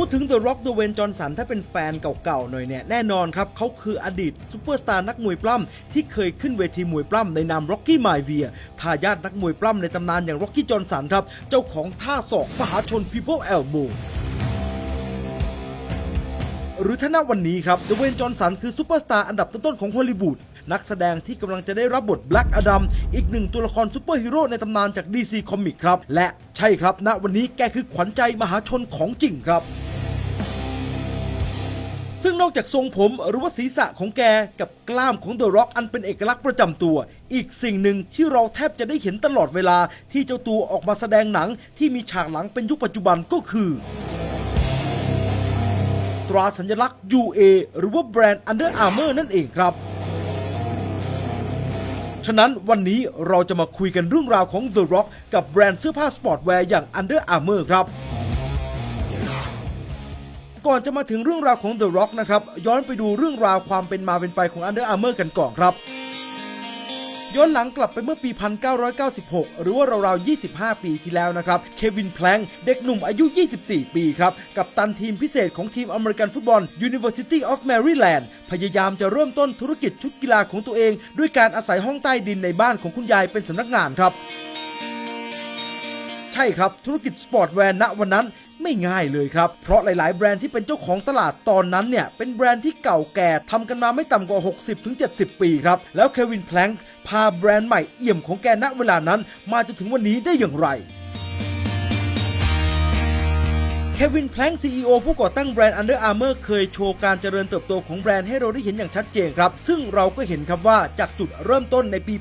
พูดถึง The Rock The Wayne Johnson ถ้าเป็นแฟนเก่าๆหน่อยเนี่ยแน่นอนครับเขาคืออดีตซูเปอร์สตาร์นักมวยปล้ำที่เคยขึ้นเวทีมวยปล้ำในนาม Rocky m a i v i a ทายาทนักมวยปล้ำในตำนานอย่าง Rocky Johnson ครับ เจ้าของท่าศอกมหาชน People Elbow หรือถ้าณวันนี้ครับเดเวนจอห์นสันคือซูเปอร์สตาร์อันดับต้นๆของฮอลลีวูด นักแสดงที่กำลังจะได้รับบทแบล็กอดัมอีกหนึ่งตัวละครซูเปอร์ฮีโร่ในตำนานจาก DC Comics ครับ และใช่ครับณวันนี้แกคือขวัญใจมหาชนของจริงครับซึ่งนอกจากทรงผมหรือว่าศีรษะของแกกับกล้ามของเดอะร็อกอันเป็นเอกลักษณ์ประจำตัว อีกสิ่งหนึ่งที่เราแทบจะได้เห็นตลอดเวลาที่เจ้าตัวออกมาแสดงหนังที่มีฉากหลังเป็นยุคปัจจุบันก็คือ ตราสัญลักษณ์ UA หรือว่าแบรนด์ Under Armour นั่นเองครับ ฉะนั้นวันนี้เราจะมาคุยกันเรื่องราวของ The Rock กับแบรนด์เสื้อผ้าสปอร์ตแวร์อย่าง Under Armour ครับ ก่อนจะมาถึงเรื่องราวของ The Rock นะครับ ย้อนไปดูเรื่องราวความเป็นมาเป็นไปของ Under Armour กันก่อนครับ ย้อนหลังกลับไปเมื่อปี 1996 หรือว่าราวๆ 25 ปีที่แล้วนะครับ เควินแพลงเด็กหนุ่มอายุ 24 ปีครับ กับตันทีมพิเศษของทีมอเมริกันฟุตบอล University of Maryland พยายามจะเริ่มต้นธุรกิจชุดกีฬาของตัวเอง ด้วยการอาศัยห้องใต้ดินในบ้านของคุณยายเป็นสำนักงานครับ ใช่ครับธุรกิจสปอร์ตแวร์ณวันนั้น ไม่ง่ายเลยครับ เพราะหลาย ๆ แบรนด์ที่เป็นเจ้าของตลาดตอนนั้นเนี่ย เป็นแบรนด์ที่เก่าแก่ทำกันมาไม่ต่ำกว่า 60-70 ปีครับ แล้วเควินแพลงพาแบรนด์ใหม่เอี่ยมของแกณเวลานั้น มาจนถึงวันนี้ได้อย่างไร เควินแพลง CEO ผู้ก่อตั้งแบรนด์ Under Armour เคยโชว์การเจริญเติบโตของแบรนด์ให้เราได้เห็นอย่างชัดเจนครับ ซึ่งเราก็เห็นครับว่าจากจุดเริ่มต้นในปี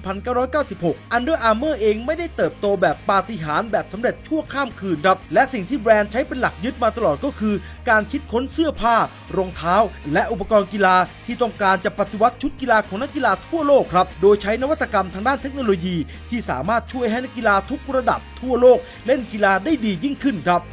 1996 Under Armour เองไม่ได้เติบโตแบบปาฏิหาริย์แบบสำเร็จชั่วข้ามคืนครับ และสิ่งที่แบรนด์ใช้เป็นหลักยึดมาตลอดก็คือ การคิดค้นเสื้อผ้า รองเท้า และอุปกรณ์กีฬาที่ต้องการจะปฏิวัติชุดกีฬาของนักกีฬาทั่วโลกครับ โดยใช้นวัตกรรมทางด้านเทคโนโลยี ที่สามารถช่วยให้นักกีฬาทุกระดับทั่วโลก เล่นกีฬาได้ดียิ่งขึ้นครับ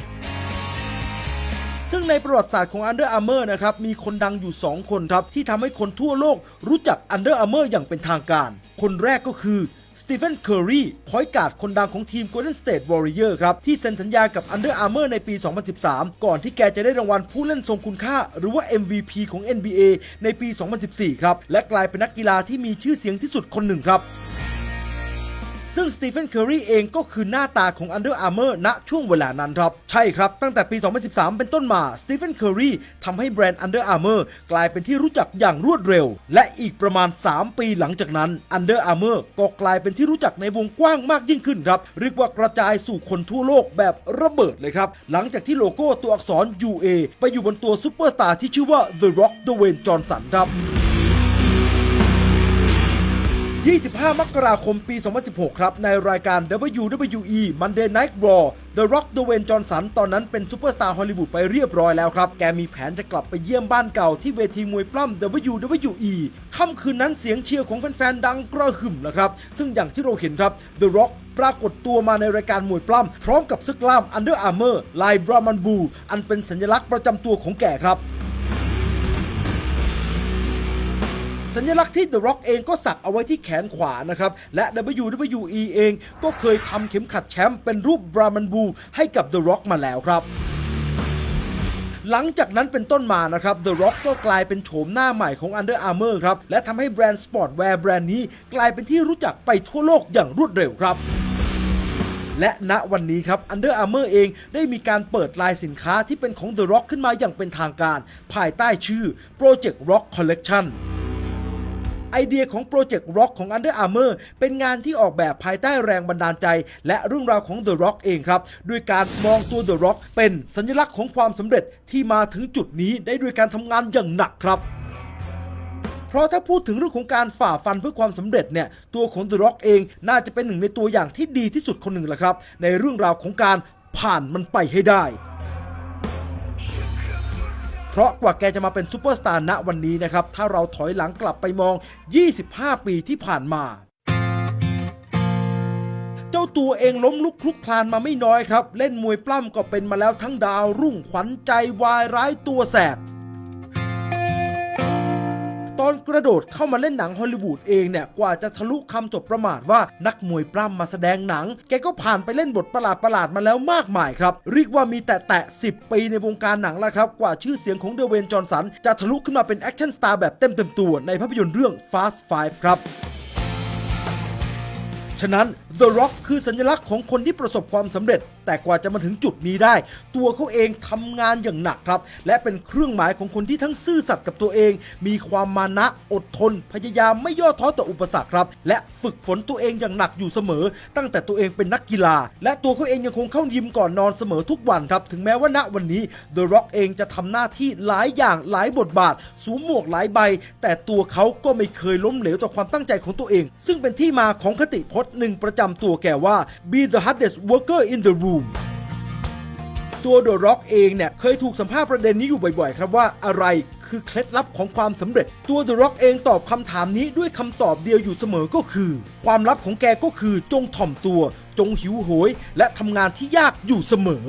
ซึ่งในประวัติศาสตร์ของ Under Armour นะครับมีคนดังอยู่ 2 คนครับ ที่ทำให้คนทั่วโลกรู้จัก Under Armour อย่างเป็นทางการ คนแรกก็คือสตีเฟน เคอร์รีพอยการ์ดคนดังของทีม Golden State Warrior ครับ ที่เซ็นสัญญากับ Under Armour ในปี 2013 ก่อนที่แกจะได้รางวัลผู้เล่นทรงคุณค่า หรือว่า MVP ของ NBA ในปี 2014 ครับ และกลายเป็นนักกีฬาที่มีชื่อเสียงที่สุดคนหนึ่งครับ ซึ่งสตีเฟนเคอร์รีเองก็คือหน้าตาของ Under Armour ณช่วงเวลานั้นครับ ใช่ครับ ตั้งแต่ปี 2013 เป็นต้นมาสตีเฟนเคอร์รีทำให้แบรนด์ Under Armour กลายเป็นที่รู้จักอย่างรวดเร็ว และอีกประมาณ 3 ปีหลังจากนั้น Under Armour ก็กลายเป็นที่รู้จักในวงกว้างมากยิ่งขึ้นครับ เรียกว่ากระจายสู่คนทั่วโลกแบบระเบิดเลยครับ หลังจากที่โลโก้ตัวอักษร UA ไปอยู่บนตัวซูเปอร์สตาร์ที่ชื่อว่า The Rock Dwayne Johnson ครับ 25 มกราคมปี 2016 ครับ ในรายการ WWE Monday Night Raw The Rock Dwayne Johnson ตอนนั้นเป็นซูเปอร์สตาร์ฮอลลีวูดไปเรียบร้อยแล้วครับ แกมีแผนจะกลับไปเยี่ยมบ้านเก่าที่เวทีมวยปล้ำ WWE ค่ำคืนนั้นเสียงเชียร์ของแฟนๆ ดังกระหึ่มนะครับ ซึ่งอย่างที่เราเห็นครับ The Rock ปรากฏตัวมาในรายการมวยปล้ำ พร้อมกับเสื้อกล้าม Under Armour ลายบรามันบู อันเป็นสัญลักษณ์ประจำตัวของแกครับ สัญลักษณ์ที่ The Rock เองก็สักเอาไว้ที่แขนขวานะครับ และ WWE เองก็เคยทำเข็มขัดแชมป์เป็นรูปบรามันบูให้กับ The Rock มาแล้วครับหลังจากนั้นเป็นต้นมานะครับ The Rock ก็กลายเป็นโฉมหน้าใหม่ของ Under Armour ครับ และทำให้แบรนด์สปอร์ตแวร์แบรนด์นี้กลายเป็นที่รู้จักไปทั่วโลกอย่างรวดเร็วครับ และณวันนี้ครับ Under Armour เองได้มีการเปิดลายสินค้าที่เป็นของ The Rock ขึ้นมาอย่างเป็นทางการ ภายใต้ชื่อ Project Rock Collection ไอเดียของโปรเจกต์ Rock ของ Under Armour เป็นงานที่ออกแบบภายใต้แรงบันดาลใจ และเรื่องราวของ The Rock เองครับ ด้วยการมองตัว The Rock เป็นสัญลักษณ์ของความสำเร็จที่มาถึงจุดนี้ได้ด้วยการทำงานอย่างหนักครับเพราะถ้าพูดถึงเรื่องของการฝ่าฟันเพื่อความสำเร็จเนี่ยตัวของ The Rock เองน่าจะเป็นหนึ่งในตัวอย่างที่ดีที่สุดคนหนึ่งแหละครับ ในเรื่องราวของการผ่านมันไปให้ได้ เพราะกว่าแกจะมาเป็นซูเปอร์สตาร์ณวันนี้นะครับ ถ้าเราถอยหลังกลับไปมอง 25 ปีที่ผ่านมาเจ้าตัวเองล้มลุกคลุกคลานมาไม่น้อยครับ เล่นมวยปล้ำก็เป็นมาแล้วทั้งดาวรุ่งขวัญใจวายร้ายตัวแสบ อนกระโดดเข้ามาเล่นหนังฮอลลีวูดเองเนี่ยกว่าจะทะลุคำจบประมาทว่านักมวยปล้ำมาแสดงหนัง แกก็ผ่านไปเล่นบทประหลาดประหลาดมาแล้วมากมายครับเรียกว่ามีแต่แตะ10ปีในวงการหนังแล้วครับกว่าชื่อเสียงของเดเวนจอห์นสันจะทะลุขึ้นมาเป็นแอคชั่นสตาร์แบบเต็มเต็มตัวในภาพยนตร์เรื่อง Fast Five ครับฉะนั้น The Rock คือสัญลักษณ์ของคนที่ประสบความสำเร็จ แต่กว่าจะมาถึงจุดนี้ได้ ตัวเขาเองทำงานอย่างหนักครับ และเป็นเครื่องหมายของคนที่ทั้งซื่อสัตย์กับตัวเอง มีความมานะอดทน พยายามไม่ย่อท้อต่ออุปสรรคครับ และฝึกฝนตัวเองอย่างหนักอยู่เสมอ ตั้งแต่ตัวเองเป็นนักกีฬา และตัวเขาเองยังคงเข้ายิมก่อนนอนเสมอทุกวันครับ ถึงแม้ว่าณวันนี้ The Rock เองจะทำหน้าที่หลายอย่างหลายบทบาทสวมหมวกหลายใบ แต่ตัวเขาก็ไม่เคยล้มเหลวต่อความตั้งใจของตัวเอง ซึ่งเป็นที่มาของคติพจน์หนึ่งประจำตัวแกว่า be the hardest worker in the room ตัวเดอะร็อกเองเนี่ยเคยถูกสัมภาษณ์ประเด็นนี้อยู่บ่อยๆ ครับว่าอะไรคือเคล็ดลับของความสำเร็จ ตัวเดอะร็อกเองตอบคำถามนี้ด้วยคำตอบเดียวอยู่เสมอก็คือ ความลับของแกก็คือจงถ่อมตัว จงหิวโหย และทำงานที่ยากอยู่เสมอ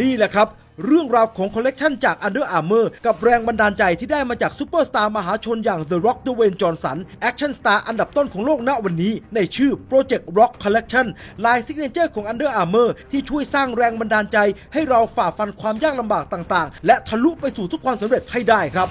นี่แหละครับ เรื่องราวของคอลเลกชันจาก Under Armour กับแรงบันดาลใจที่ได้มาจากซูเปอร์สตาร์มหาชนอย่าง The Rock Dwayne Johnson แอคชั่นสตาร์อันดับต้นของโลกณวันนี้ ในชื่อ Project Rock Collection ลายซิกเนเจอร์ของ Under Armour ที่ช่วยสร้างแรงบันดาลใจ ให้เราฝ่าฟันความยากลำบากต่างๆ และทะลุไปสู่ทุกความสำเร็จให้ได้ครับ